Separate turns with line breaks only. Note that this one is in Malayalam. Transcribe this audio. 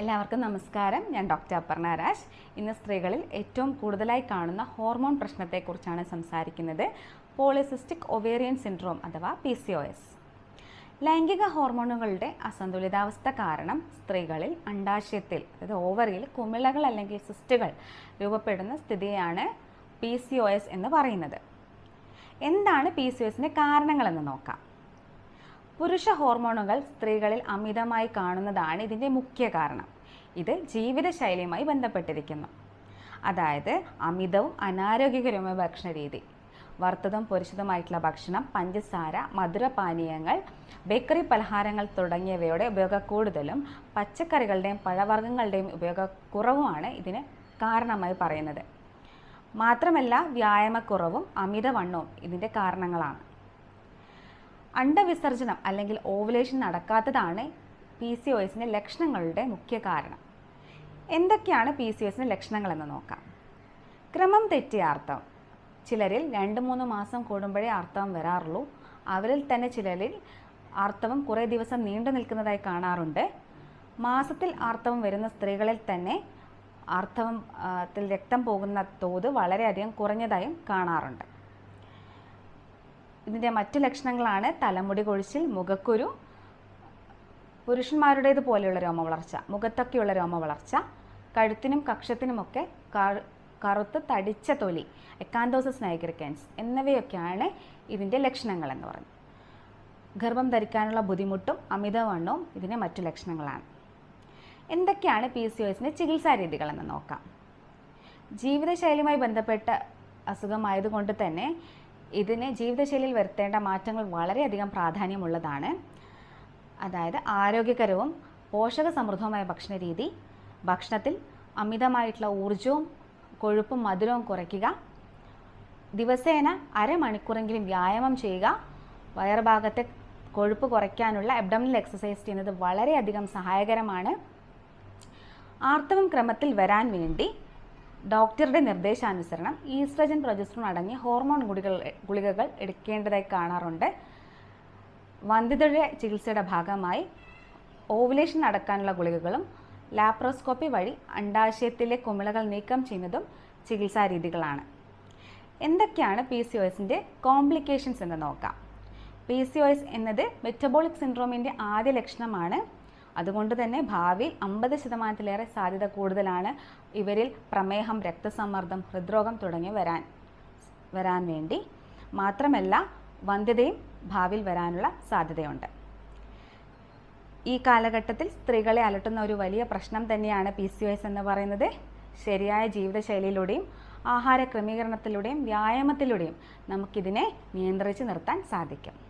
എല്ലാവർക്കും നമസ്കാരം. ഞാൻ ഡോക്ടർ അപർണ രാജ്. ഇന്ന് സ്ത്രീകളിൽ ഏറ്റവും കൂടുതലായി കാണുന്ന ഹോർമോൺ പ്രശ്നത്തെക്കുറിച്ചാണ് സംസാരിക്കുന്നത്. പോളിസിസ്റ്റിക് ഒവേറിയൻ സിൻഡ്രോം അഥവാ പി സി ഒ എസ്. ലൈംഗിക ഹോർമോണുകളുടെ അസന്തുലിതാവസ്ഥ കാരണം സ്ത്രീകളിൽ അണ്ടാശയത്തിൽ അതായത് ഓവറിയിൽ കുമിളകൾ അല്ലെങ്കിൽ സിസ്റ്റുകൾ രൂപപ്പെടുന്ന സ്ഥിതിയാണ് പി സി ഒ എസ് എന്ന് പറയുന്നത്. എന്താണ് പി സി ഒ എസിന്റെ കാരണങ്ങളെന്ന് നോക്കാം. പുരുഷ ഹോർമോണുകൾ സ്ത്രീകളിൽ അമിതമായി കാണുന്നതാണ് ഇതിന്റെ മുഖ്യ കാരണം. ഇത് ജീവിതശൈലിയുമായി ബന്ധപ്പെട്ടിരിക്കുന്നു. അതായത് അമിതവും അനാരോഗ്യകരവുമായ ഭക്ഷണ രീതി വറുത്തതും പൊരിച്ചതുമായിട്ടുള്ള ഭക്ഷണം പഞ്ചസാര മധുരപാനീയങ്ങൾ ബേക്കറി പലഹാരങ്ങൾ തുടങ്ങിയവയുടെ ഉപയോഗ കൂടുതലും പച്ചക്കറികളുടെയും പഴവർഗങ്ങളുടെയും ഉപയോഗക്കുറവുമാണ് ഇതിന് കാരണമായി പറയുന്നത്. മാത്രമല്ല വ്യായാമക്കുറവും അമിതവണ്ണവും ഇതിന്റെ കാരണങ്ങളാണ്. അണ്ടവിസർജനം അല്ലെങ്കിൽ ഓവുലേഷൻ നടക്കാത്തതാണ് പി സി ഒ എസിന്റെ ലക്ഷണങ്ങളുടെ മുഖ്യ കാരണം. എന്തൊക്കെയാണ് പി സി ഒ എസിന്റെ ലക്ഷണങ്ങളെന്ന് നോക്കാം. ക്രമം തെറ്റിയ അർത്ഥം. ചിലരിൽ രണ്ട് മൂന്ന് മാസം കൂടുമ്പോഴേ ആർത്തവം വരാറുള്ളൂ. അവരിൽ തന്നെ ചിലരിൽ ആർത്തവം കുറേ ദിവസം നീണ്ടു നിൽക്കുന്നതായി കാണാറുണ്ട്. മാസത്തിൽ ആർത്തവം വരുന്ന സ്ത്രീകളിൽ തന്നെ ആർത്തവത്തിൽ രക്തം പോകുന്ന തോത് വളരെയധികം കുറഞ്ഞതായും കാണാറുണ്ട്. ഇതിന്റെ മറ്റു ലക്ഷണങ്ങളാണ് തലമുടി കൊഴിച്ചിൽ മുഖക്കുരു പുരുഷന്മാരുടേത് പോലെയുള്ള രോമവളർച്ച മുഖത്തൊക്കെയുള്ള രോമവളർച്ച കഴുത്തിനും കക്ഷത്തിനുമൊക്കെ കറു- കറുത്ത് തടിച്ച തൊലി എക്കാന്തോസസ് നൈഗ്രിക്കൻസ് എന്നിവയൊക്കെയാണ് ഇതിന്റെ ലക്ഷണങ്ങൾ എന്ന് പറയുന്നത് ഗർഭം ധരിക്കാനുള്ള ബുദ്ധിമുട്ടും അമിതവണ്ണവും ഇതിന്റെ മറ്റു ലക്ഷണങ്ങളാണ്. എന്തൊക്കെയാണ് പി സി ഒ എസിന്റെ നോക്കാം. ജീവിതശൈലിയുമായി ബന്ധപ്പെട്ട അസുഖമായതുകൊണ്ട് തന്നെ ഇതിന് ജീവിതശൈലിയിൽ വരുത്തേണ്ട മാറ്റങ്ങൾ വളരെയധികം പ്രാധാന്യമുള്ളതാണ്. അതായത് ആരോഗ്യകരവും പോഷക സമൃദ്ധവുമായ ഭക്ഷണ രീതി ഭക്ഷണത്തിൽ അമിതമായിട്ടുള്ള ഊർജവും കൊഴുപ്പും മധുരവും കുറയ്ക്കുക ദിവസേന അരമണിക്കൂറെങ്കിലും വ്യായാമം ചെയ്യുക വയറുഭാഗത്തെ കൊഴുപ്പ് കുറയ്ക്കാനുള്ള അബ്ഡമിനൽ എക്സസൈസ് ചെയ്യുന്നത് വളരെയധികം സഹായകരമാണ്. ആർത്തവം ക്രമത്തിൽ വരാൻ വേണ്ടി ഡോക്ടറുടെ നിർദ്ദേശാനുസരണം ഈസ്ട്രജൻ പ്രൊജസ്ട്രോൺ അടങ്ങിയ ഹോർമോൺ ഗുളികൾ ഗുളികകൾ എടുക്കേണ്ടതായി കാണാറുണ്ട്. വന്ധ്യതയുടെ ചികിത്സയുടെ ഭാഗമായി ഓവുലേഷൻ നടക്കാനുള്ള ഗുളികകളും ലാപ്രോസ്കോപ്പി വഴി അണ്ടാശയത്തിലെ കുമിളകൾ നീക്കം ചെയ്യുന്നതും ചികിത്സാ രീതികളാണ്. എന്തൊക്കെയാണ് പി സി ഒ എസിന്റെ കോംപ്ലിക്കേഷൻസ് എന്ന് നോക്കാം. പി സി ഒ എസ് എന്നത് മെറ്റബോളിക് സിൻഡ്രോമിന്റെ ആദ്യ ലക്ഷണമാണ്. അതുകൊണ്ട് തന്നെ ഭാവിയിൽ അമ്പത് ശതമാനത്തിലേറെ സാധ്യത കൂടുതലാണ് ഇവരിൽ പ്രമേഹം രക്തസമ്മർദ്ദം ഹൃദ്രോഗം തുടങ്ങിയ വരാൻ വരാൻ വേണ്ടി. മാത്രമല്ല വന്ധ്യതയും ഭാവിയിൽ വരാനുള്ള സാധ്യതയുണ്ട്. ഈ കാലഘട്ടത്തിൽ സ്ത്രീകളെ അലട്ടുന്ന ഒരു വലിയ പ്രശ്നം തന്നെയാണ് പി സി എസ് എന്ന് പറയുന്നത്. ശരിയായ ജീവിതശൈലിയിലൂടെയും ആഹാര ക്രമീകരണത്തിലൂടെയും വ്യായാമത്തിലൂടെയും നമുക്കിതിനെ നിയന്ത്രിച്ച് നിർത്താൻ സാധിക്കും.